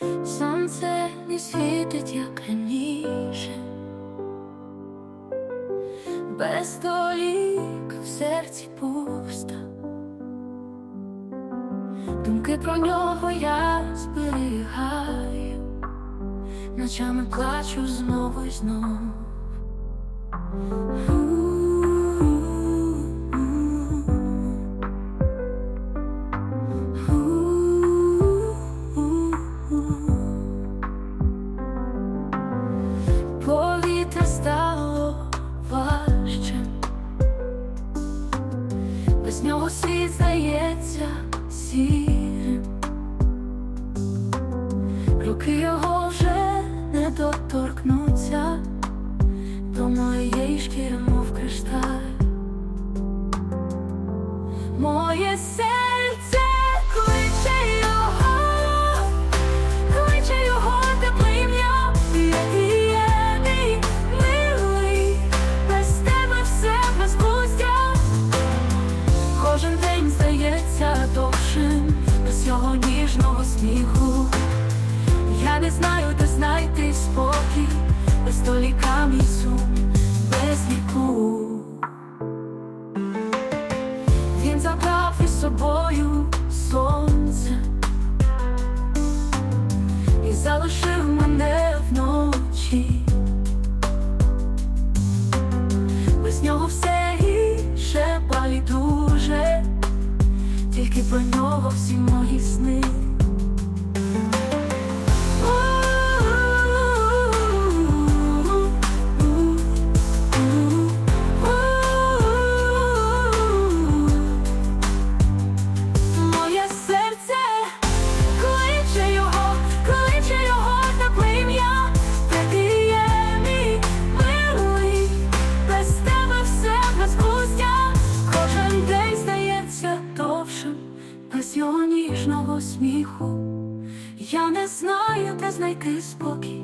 Сонце не світить, як раніше, без долік в серці пуста. Думки про нього я зберігаю, ночами плачу знову й знов. Серце кличе його, кличе його тепле ім'я, який є мій милий, без тебе все безглуздя. Кожен день здається довшим, ніжного сміху. Я не знаю, де знайти спокій, без толіка мій сум, без віку. Байдуже, тільки про нього всі мої сни. Сміху. Я не знаю, де знайти спокій,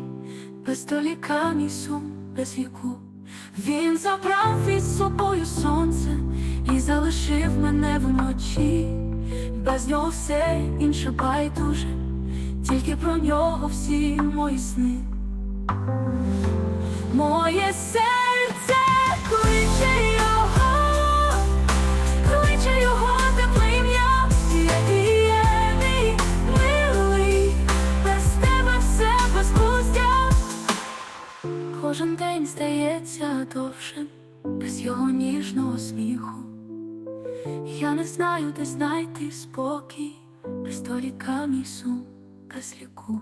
без толіка мій сум, без віку. Він забрав із собою сонце і залишив мене вночі. Без нього все інше байдуже, тільки про нього всі мої сни. Моє серце кличе Кожен день здається довшим, без його ніжного сміху. Я не знаю, де знайти спокій, без толіка мій сум, без ліку.